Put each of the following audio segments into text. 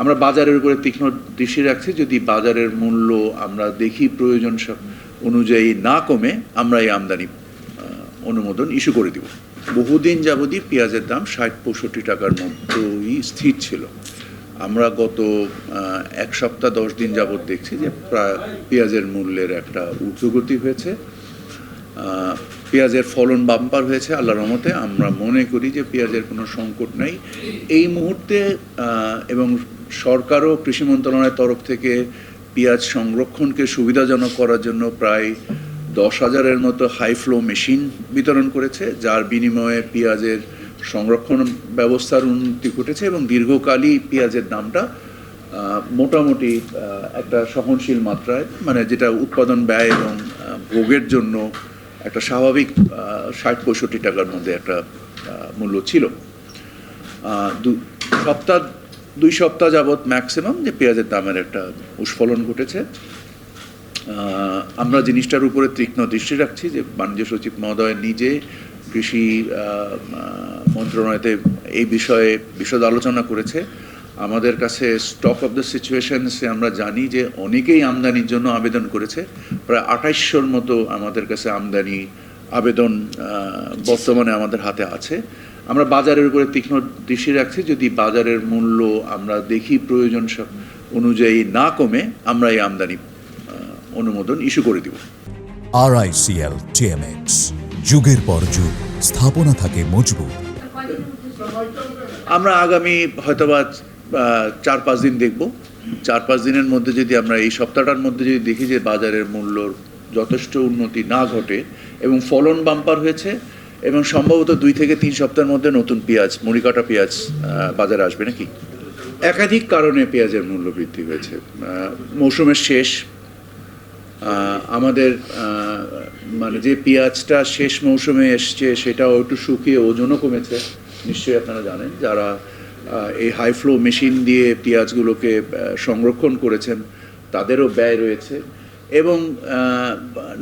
আমরা বাজারের উপরে তীক্ষ্ণ দৃষ্টি রাখছি। যদি বাজারের মূল্য আমরা দেখি প্রয়োজন অনুযায়ী না কমে, আমরা এই আমদানি অনুমোদন ইস্যু করে দিব। বহুদিন যাবতই পেঁয়াজের দাম ষাট পঁয়ষট্টি টাকার মধ্যেই স্থির ছিল। আমরা গত এক সপ্তাহ দশ দিন যাবৎ দেখছি যে প্রায় পেঁয়াজের মূল্যের একটা ঊর্ধ্বগতি হয়েছে। পেঁয়াজের ফলন বাম্পার হয়েছে আল্লাহর রহমতে। আমরা মনে করি যে পেঁয়াজের কোনো সংকট নেই। এই মুহূর্তে এবং সরকারও কৃষি মন্ত্রণালয়ের তরফ থেকে পেঁয়াজ সংরক্ষণকে সুবিধাজনক করার জন্য প্রায় দশ হাজারের মতো হাই ফ্লো মেশিন বিতরণ করেছে, যার বিনিময়ে পেঁয়াজের সংরক্ষণ ব্যবস্থার উন্নতি ঘটেছে এবং দীর্ঘকালই পেঁয়াজের দামটা মোটামুটি একটা সহনশীল মাত্রায় মানে যেটা উৎপাদন ব্যয় এবং ভোগের জন্য একটা স্বাভাবিক ষাট পঁয়ষট্টি টাকার মধ্যে একটা মূল্য ছিল। সপ্তাহ দুই সপ্তাহ যাবৎ ম্যাক্সিমাম যে পেঁয়াজের দামের একটা উস্ফলন ঘটেছে। আমরা জিনিসটার উপরে তীক্ষ্ণ দৃষ্টি রাখছি যে বাণিজ্য সচিব মহোদয় নিজে কৃষি মন্ত্রণালয়তে এই বিষয়ে বিশদ আলোচনা করেছে। আমাদের কাছে স্টক অফ দ্য সিচুয়েশনসে আমরা জানি যে অনেকেই আমদানির জন্য আবেদন করেছে। প্রায় আঠাইশশোর মতো আমাদের কাছে আমদানি, আবেদন বর্তমানে আমাদের হাতে আছে। আমরা বাজারের উপরে তীক্ষ্ণ দৃষ্টি রাখছি যদি বাজারের মূল্য আমরা দেখি প্রয়োজন সব অনুযায়ী না কমে আমরা এই আমদানি অনুমোদন ইস্যু করে দিব। আরআইসিএল টিএমএক্স যুগের পর যুগ স্থাপনা থাকে মজবুত। আমরা আগামী হয়তোবা চার পাঁচ দিন দেখব। চার পাঁচ দিনের মধ্যে যদি আমরা এই সপ্তাহটার মধ্যে যদি দেখি যে বাজারের মূল্যর যথেষ্ট উন্নতি না ঘটে এবং ফলন বাম্পার হয়েছে এবং সম্ভবত দুই থেকে তিন সপ্তাহের মধ্যে নতুন পেঁয়াজ, মুড়িকাটা পেঁয়াজ বাজারে আসবে নাকি? একাধিক কারণে পেঁয়াজের মূল্য বৃদ্ধি হয়েছে। মৌসুমের শেষ আমাদের মানে যে পেঁয়াজটা শেষ মৌসুমে এসছে, সেটাও একটু শুকিয়ে ওজনও কমেছে। নিশ্চয়ই আপনারা জানেন, যারা এই হাই ফ্লো মেশিন দিয়ে পেঁয়াজগুলোকে সংরক্ষণ করেছেন, তাদেরও ব্যয় রয়েছে। এবং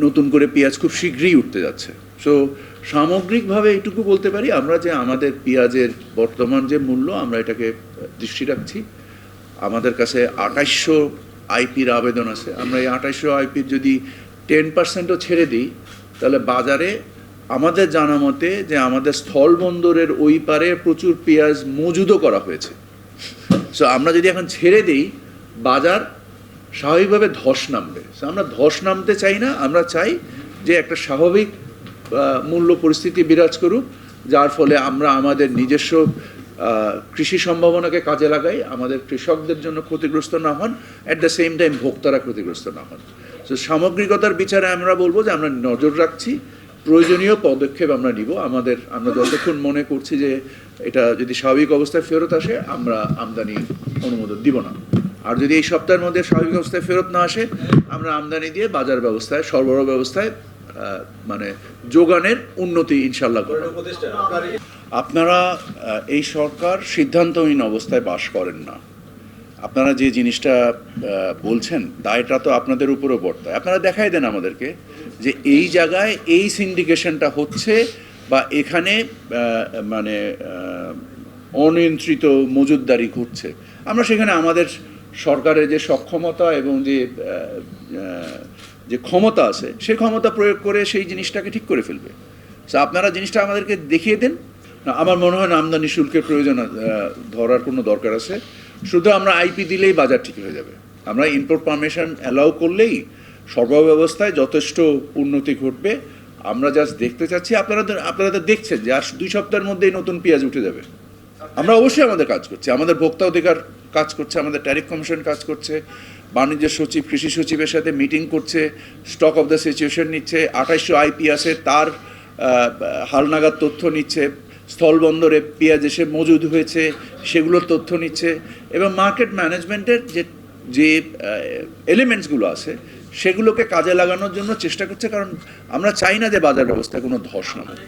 নতুন করে পেঁয়াজ খুব শীঘ্রই উঠতে যাচ্ছে। সো সামগ্রিকভাবে এইটুকু বলতে পারি, আমরা যে আমাদের পেঁয়াজের বর্তমান যে মূল্য, আমরা এটাকে দৃষ্টি রাখছি। আমাদের কাছে আঠাইশশো আইপির আবেদন আছে। আমরা এই আঠাইশশো আইপির যদি টেন পার্সেন্টও ছেড়ে দিই, তাহলে বাজারে আমাদের জানা মতে যে আমাদের স্থলবন্দরের ওই পারে প্রচুর পেঁয়াজ মজুদও করা হয়েছে। সো আমরা যদি এখন ছেড়ে দিই, বাজার স্বাভাবিকভাবে ধস নামবে। So, আমরা ধস নামতে চাই না, আমরা চাই যে একটা স্বাভাবিক মূল্য পরিস্থিতি বিরাজ করুক, যার ফলে আমরা আমাদের নিজস্ব কৃষি সম্ভাবনাকে কাজে লাগাই, আমাদের কৃষকদের জন্য ক্ষতিগ্রস্ত না হন অ্যাট দ্য সেম টাইম ভোক্তারা ক্ষতিগ্রস্ত না হন। তো সামগ্রিকতার বিচারে আমরা বলব যে আমরা নজর রাখছি, প্রয়োজনীয় পদক্ষেপ আমরা নিব। আমাদের, আমরা যতক্ষণ মনে করছি যে এটা যদি স্বাভাবিক অবস্থায় ফেরত আসে, আমরা আমদানি অনুমোদন দিব না। আর যদি এই সপ্তাহের মধ্যে স্বাভাবিক অবস্থায় ফেরত না আসে, আমরা আমদানি দিয়ে বাজার ব্যবস্থায়, সরবরাহ ব্যবস্থায় মানে যোগানের উন্নতি ইনশাল্লাহ করব। আপনারা এই সরকার সিদ্ধান্তহীন অবস্থায় বাস করেন না। আপনারা যে জিনিসটা বলছেন, দায়টা তো আপনাদের উপরও বর্তায়। আপনারা দেখাই দেন আমাদেরকে যে এই জায়গায় এই সিন্ডিকেশনটা হচ্ছে বা এখানে মানে অনিয়ন্ত্রিত মজুদদারি ঘটছে। আমরা সেখানে আমাদের সরকারের যে সক্ষমতা এবং যে যে ক্ষমতা আছে সেই ক্ষমতা প্রয়োগ করে সেই জিনিসটাকে ঠিক করে ফেলবে। তো আপনারা জিনিসটা আমাদেরকে দেখিয়ে দেন। না, আমার মনে হয় না আমদানি শুল্কের প্রয়োজন ধরার কোনো দরকার আছে। শুধু আমরা আইপি দিলেই বাজার ঠিক হয়ে যাবে। আমরা ইম্পোর্ট পারমিশন অ্যালাউ করলেই সরবরাহ ব্যবস্থায় যথেষ্ট উন্নতি ঘটবে। আমরা জাস্ট দেখতে চাচ্ছি আপনারা আপনারা তো দেখছেন যে আর দুই সপ্তাহের মধ্যেই নতুন পেঁয়াজ উঠে যাবে। আমরা অবশ্যই আমাদের কাজ করছি। আমাদের ভোক্তা অধিকার কাজ করছে আমাদের ট্যারিফ কমিশন কাজ করছে। বাণিজ্য সচিব, কৃষি সচিবের সাথে মিটিং করছে স্টক অফ দ্য সিচুয়েশন নিচ্ছে, আঠাইশশো আইপি আছে, তার হালনাগাদ তথ্য নিচ্ছে স্থলবন্দরে পেঁয়াজ এসে মজুদ হয়েছে, সেগুলোর তথ্য নিচ্ছে, এবং মার্কেট ম্যানেজমেন্টের যে যে এলিমেন্টসগুলো আছে, সেগুলোকে কাজে লাগানোর জন্য চেষ্টা করছে, কারণ আমরা চাই না যে বাজার ব্যবস্থায় কোনো ধস না নামে